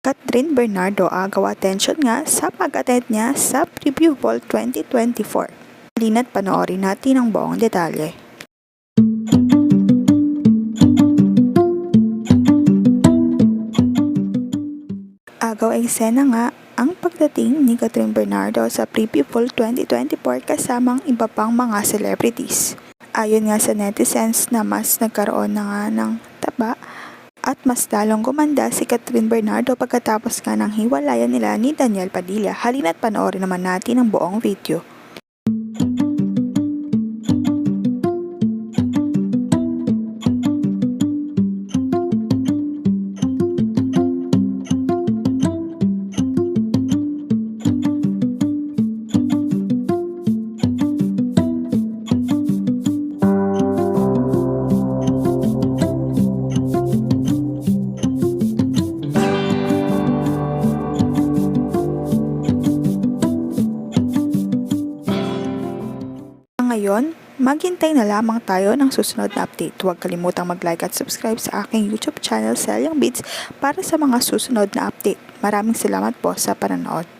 Catherine Bernardo agaw attention nga sa pag-attend niya sa Preview Ball 2024. Halina't panoorin natin ang buong detalye. Agaw ay eksena nga ang pagdating ni Catherine Bernardo sa Preview Ball 2024 kasamang iba pang mga celebrities. Ayon nga sa netizens na mas nagkaroon na nga ng taba at mas lalong gumanda si Catherine Bernardo pagkatapos nga ng hiwalayan nila ni Daniel Padilla. Halina't panoorin naman natin ang buong video. Ngayon, maghintay na lamang tayo ng susunod na update. Huwag kalimutang mag-like at subscribe sa aking YouTube channel Selyang Beats para sa mga susunod na update. Maraming salamat po sa panonood.